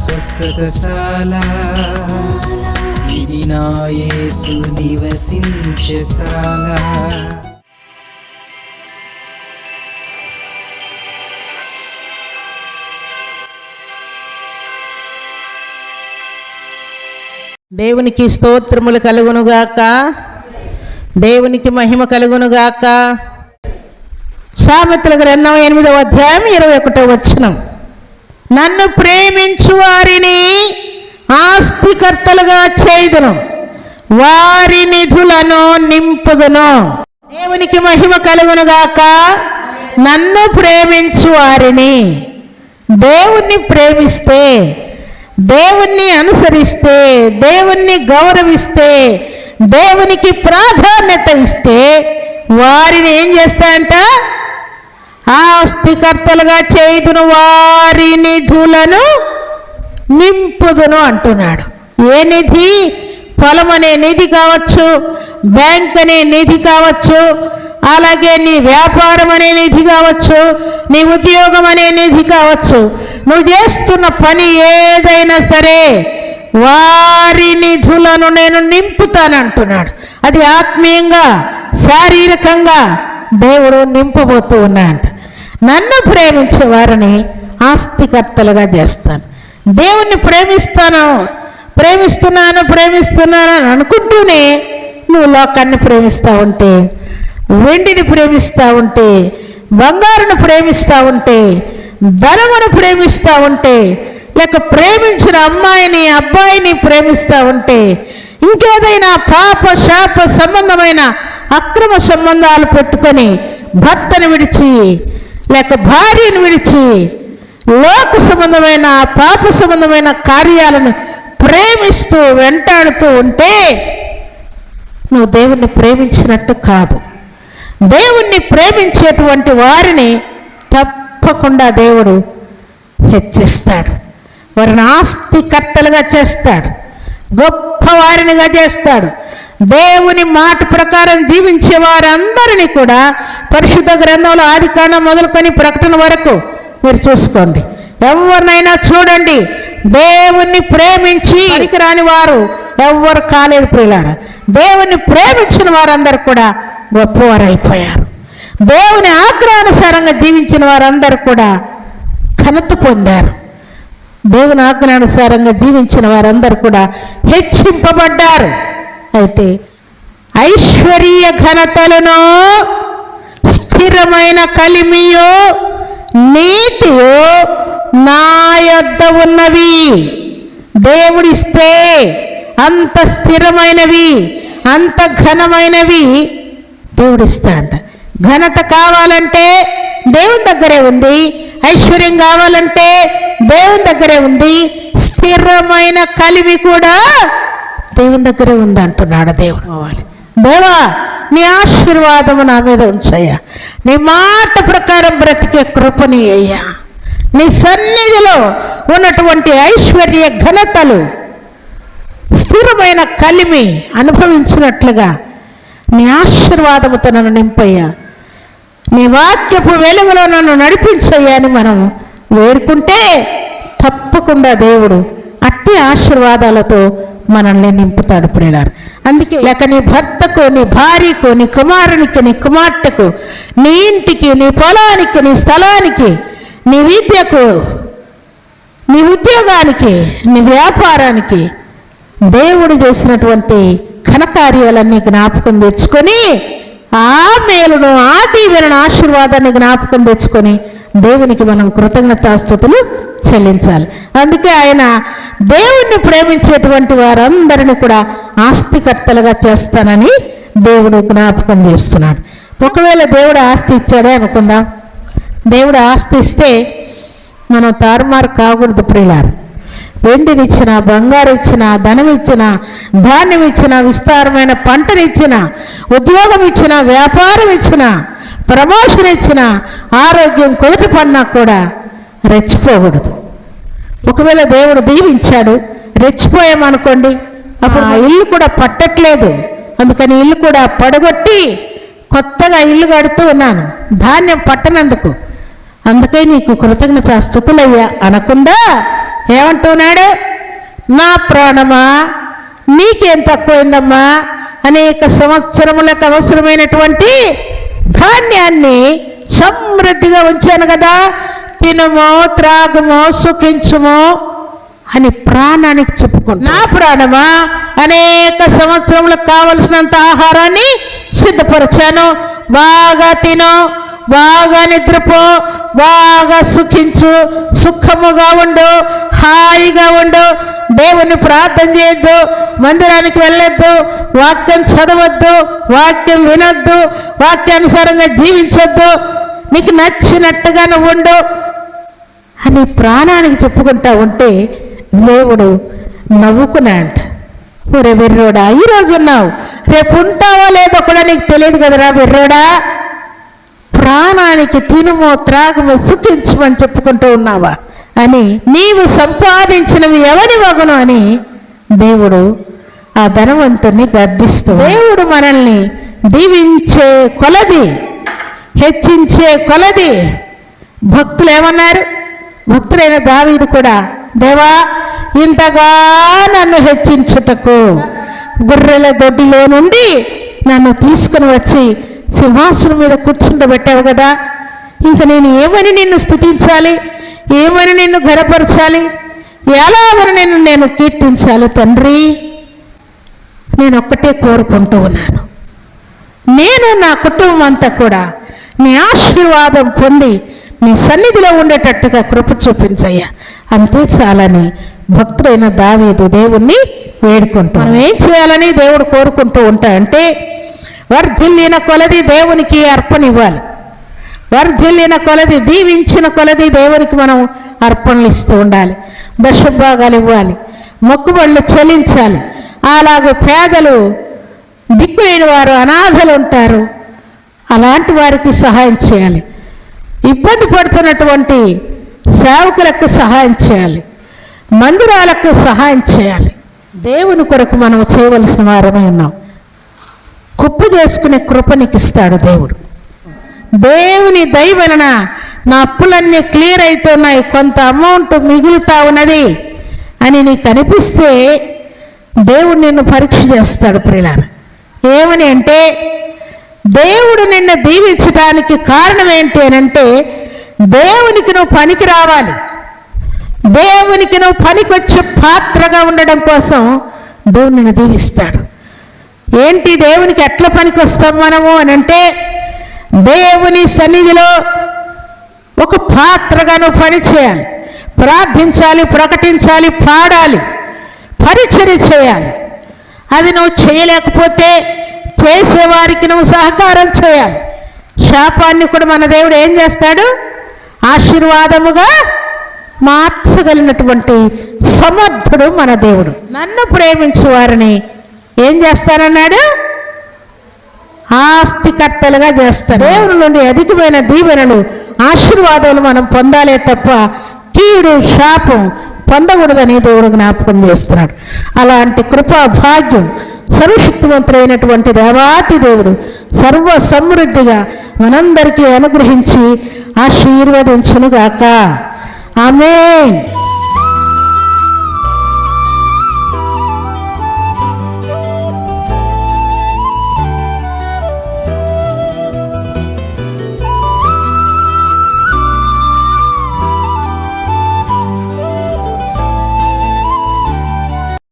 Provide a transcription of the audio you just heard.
స్వస్థతశాల. ఇది నా యేసు నివసించశాల దేవునికి స్తోత్రములు కలుగునుగాక దేవునికి మహిమ కలుగునుగాక సామెతల గ్రంథం ఎనిమిదవ అధ్యాయం ఇరవై ఒకటో వచనం. నన్ను ప్రేమించు వారిని ఆస్తికర్తలుగా చేయుదును. వారి నిధులను నింపుదును. దేవునికి మహిమ కలుగునుగాక నన్ను ప్రేమించు వారిని దేవుణ్ణి ప్రేమిస్తే దేవుణ్ణి అనుసరిస్తే దేవుణ్ణి గౌరవిస్తే దేవునికి ప్రాధాన్యత ఇస్తే వారిని ఏం చేస్తా అంటే? ఆస్తికర్తలుగా చేయుదును వారి నిధులను నింపుదును అంటున్నాడు. ఏ నిధి? పొలం అనే నిధి కావచ్చు బ్యాంక్ అనే నిధి కావచ్చు అలాగే నీ వ్యాపారం అనే నిధి కావచ్చు నీ ఉద్యోగం అనే నిధి కావచ్చు. నువ్వు చేస్తున్న పని ఏదైనా సరే వారి నిధులను నేను నింపుతానంటున్నాడు అది ఆత్మీయంగా శారీరకంగా దేవుడు నింపబోతూ ఉన్నాడు నన్ను ప్రేమించే వారిని ఆస్తికర్తలుగా చేస్తాను. దేవుణ్ణి ప్రేమిస్తాను ప్రేమిస్తున్నాను ప్రేమిస్తున్నాను అని అనుకుంటూనే నువ్వు లోకాన్ని ప్రేమిస్తూ ఉంటే వెండిని ప్రేమిస్తూ ఉంటే బంగారును ప్రేమిస్తూ ఉంటే ధనమును ప్రేమిస్తూ ఉంటే లేక ప్రేమించిన అమ్మాయిని అబ్బాయిని ప్రేమిస్తూ ఉంటే ఇంకేదైనా పాప శాప సంబంధమైన అక్రమ సంబంధాలు పెట్టుకొని భర్తను విడిచి లేక భార్యను విడిచి లోక సంబంధమైన పాప సంబంధమైన కార్యాలను ప్రేమిస్తూ వెంటాడుతూ ఉంటే నువ్వు దేవుణ్ణి ప్రేమించినట్టు కాదు. దేవుణ్ణి ప్రేమించేటువంటి వారిని తప్పకుండా దేవుడు హెచ్చిస్తాడు. వారిని ఆస్తికర్తలుగా చేస్తాడు. గొప్ప వారినిగా చేస్తాడు. దేవుని మాట ప్రకారం జీవించే వారందరినీ కూడా పరిశుద్ధ గ్రంథంలో ఆది కాండం మొదలుకొని ప్రకటన వరకు మీరు చూసుకోండి. ఎవరినైనా చూడండి. దేవుణ్ణి ప్రేమించి రాని వారు ఎవ్వరు కాలేదు ప్రియులారా. దేవుణ్ణి ప్రేమించిన వారందరూ కూడా గొప్పవారు అయిపోయారు దేవుని ఆగ్రహానుసారంగా జీవించిన వారందరూ కూడా ఘనత పొందారు. దేవుని ఆజ్ఞానుసారంగా జీవించిన వారందరూ కూడా హెచ్చింపబడ్డారు. అయితే ఐశ్వర్య ఘనతలను స్థిరమైన కలిమియో నీతియో నా యొద్ద ఉన్నవి. దేవుడిస్తే అంత స్థిరమైనవి అంత ఘనమైనవి దేవుడిస్తాడంట. ఘనత కావాలంటే దేవుని దగ్గరే ఉంది ఐశ్వర్యం కావాలంటే దేవుని దగ్గరే ఉంది స్థిరమైన కలివి కూడా దేవుని దగ్గరే ఉంది అంటున్నాడు దేవుడు అవ్వాలి దేవా నీ ఆశీర్వాదము నా మీద ఉంచయ్యా. నీ మాట ప్రకారం బ్రతికే కృపని అయ్యా. నీ సన్నిధిలో ఉన్నటువంటి ఐశ్వర్య ఘనతలు స్థిరమైన కలిమి అనుభవించినట్లుగా నీ ఆశీర్వాదముతో నన్ను నింపయ్యా. నీ వాక్యపు వెలుగులో నన్ను నడిపించయ్యా అని మనం వేడుకుంటే తప్పకుండా దేవుడు అట్టి ఆశీర్వాదాలతో మనల్ని నింపుతాడు ప్రియులారు. అందుకే లేక నీ భర్తకు నీ భార్యకు నీ కుమారునికి నీ కుమార్తెకు నీ ఇంటికి నీ పొలానికి నీ స్థలానికి నీ విద్యకు నీ ఉద్యోగానికి నీ వ్యాపారానికి దేవుడు చేసినటువంటి ఘనకార్యాలన్నీ జ్ఞాపకం తెచ్చుకొని ఆ మేలును ఆ దీవెన ఆశీర్వాదాన్ని జ్ఞాపకం తెచ్చుకొని దేవునికి మనం కృతజ్ఞతాస్థుతులు చెల్లించాలి. అందుకే ఆయన దేవుణ్ణి ప్రేమించేటువంటి వారందరిని కూడా ఆస్తికర్తలుగా చేస్తానని దేవుడు జ్ఞాపకం చేస్తున్నాడు. ఒకవేళ దేవుడు ఆస్తి ఇచ్చాడే అనుకుందాం? దేవుడు ఆస్తి ఇస్తే మనం తారుమారు కాకూడదు ప్రియులారు. వెండినిచ్చిన బంగారు ఇచ్చిన ధనం ఇచ్చిన ధాన్యం ఇచ్చిన విస్తారమైన పంటనిచ్చిన ఉద్యోగం ఇచ్చిన వ్యాపారం ఇచ్చిన ప్రమోషన్ ఇచ్చిన ఆరోగ్యం కుదుట పడినా కూడా రెచ్చిపోకూడదు. ఒకవేళ దేవుడు దీవించాడు రెచ్చిపోయామనుకోండి అప్పుడు ఆ ఇల్లు కూడా పట్టట్లేదు. అందుకని ఇల్లు కూడా పడగొట్టి కొత్తగా ఇల్లు కడుతూ ఉన్నాను. ధాన్యం పట్టనందుకు. అందుకే నీకు కృతజ్ఞత స్థుతులయ్యా అనకుండా ఏమంటున్నాడు? నా ప్రాణమా? నీకేం తక్కువైందమ్మా? అనేక సంవత్సరములకు అవసరమైనటువంటి ధాన్యాన్ని సమృద్ధిగా ఉంచాను కదా. తినమో త్రాగమో సుఖించుమో అని ప్రాణానికి చెప్పుకుంటా. నా ప్రాణమా? అనేక సంవత్సరములకు కావలసినంత ఆహారాన్ని సిద్ధపరిచాను. బాగా తిను బాగా నిద్రపో బాగా సుఖించు సుఖముగా ఉండు హాయిగా ఉండు. దేవుని ప్రార్థన చేయొద్దు మందిరానికి వెళ్ళొద్దు వాక్యం చదవద్దు వాక్యం వినొద్దు వాక్యానుసారంగా జీవించొద్దు. నీకు నచ్చినట్టుగా నువ్వు ఉండు. అని ప్రాణానికి చెప్పుకుంటా ఉంటే దేవుడు నవ్వుకున్నాడంట. ఒరే వెర్రోడా ఈరోజు ఉన్నావు. రేపు ఉంటావో లేదో కూడా నీకు తెలియదు కదరా వెర్రోడా. ప్రాణానికి తినుమో త్రాగము సుఖించమని చెప్పుకుంటూ ఉన్నావా? అని నీవు సంపాదించినవి ఎవరి వగను అని దేవుడు ఆ ధనవంతుణ్ణి గర్దిస్తూ దేవుడు మనల్ని దీవించే కొలది హెచ్చించే కొలది. భక్తులు ఏమన్నారు? భక్తులైన దావీదు కూడా దేవా ఇంతగా నన్ను హెచ్చించుటకు గొర్రెల దొడ్డిలో నుండి నన్ను తీసుకుని వచ్చి సింహాసనం మీద కూర్చుండబెట్టావు కదా. ఇంక నేను ఏమని నిన్ను స్థుతించాలి? ఏమని నిన్ను ఘనపరచాలి? ఎలాగని నిన్ను నేను కీర్తించాలి తండ్రి? నేను ఒక్కటే కోరుకుంటూ ఉన్నాను. నేను నా కుటుంబం అంతా కూడా నీ ఆశీర్వాదం పొంది నీ సన్నిధిలో ఉండేటట్టుగా కృప చూపించయ్యా. అంతే చాలని భక్తుడైన దావీదు దేవుణ్ణి వేడుకుంటూ మనం ఏం చేయాలని దేవుడు కోరుకుంటూ ఉంటా అంటే వర్ధిల్లిన కొలది దేవునికి అర్పణ ఇవ్వాలి వర్ధిల్లిన కొలది దీవించిన కొలది దేవునికి మనం అర్పణలు ఇస్తూ ఉండాలి. దశభాగాలు ఇవ్వాలి. మొక్కుబళ్ళు చెల్లించాలి. అలాగే పేదలు దిక్కులేని వారు అనాథలు ఉంటారు. అలాంటి వారికి సహాయం చేయాలి. ఇబ్బంది పడుతున్నటువంటి సేవకులకు సహాయం చేయాలి. మందిరాలకు సహాయం చేయాలి. దేవుని కొరకు మనం చేయవలసిన వారమే ఉన్నాం. కుప్పు చేసుకునే కృపనికి ఇస్తాడు దేవుడు. దేవుని దయ వలన నా అప్పులన్నీ క్లియర్ అవుతున్నాయి కొంత అమౌంట్ మిగులుతా ఉన్నది అని నీకు అనిపిస్తే దేవుడు నిన్ను పరీక్ష చేస్తాడు ప్రియులారా. ఏమని అంటే దేవుడు నిన్ను దీవించడానికి కారణం ఏంటి అని అంటే దేవునికి నువ్వు పనికి రావాలి. దేవునికి నువ్వు పనికొచ్చే పాత్రగా ఉండడం కోసం దేవుడు నిన్ను దీవిస్తాడు. ఏంటి దేవునికి ఎట్లా పనికి వస్తాం మనము అని అంటే దేవుని సన్నిధిలో ఒక పాత్రగా నువ్వు పని చేయాలి. ప్రార్థించాలి ప్రకటించాలి పాడాలి పరిచర్య చేయాలి. అది నువ్వు చేయలేకపోతే చేసేవారికి నువ్వు సహకారం చేయాలి. శాపాన్ని కూడా మన దేవుడు ఏం చేస్తాడు? ఆశీర్వాదముగా మార్చగలిగినటువంటి సమర్థుడు మన దేవుడు. నన్ను ప్రేమించు వారిని ఏం చేస్తానన్నాడు? ఆస్తికర్తలుగా చేస్తాడు. దేవుని నుండి అధికమైన దీవెనలు ఆశీర్వాదాలు మనం పొందాలే తప్ప కీడు శాపం పొందకూడదని దేవుడు జ్ఞాపకం చేస్తున్నాడు. అలాంటి కృపా భాగ్యం సర్వశక్తివంతుడైనటువంటి దేవాతి దేవుడు సర్వ సమృద్ధిగా మనందరికీ అనుగ్రహించి ఆశీర్వదించునుగాక. ఆమె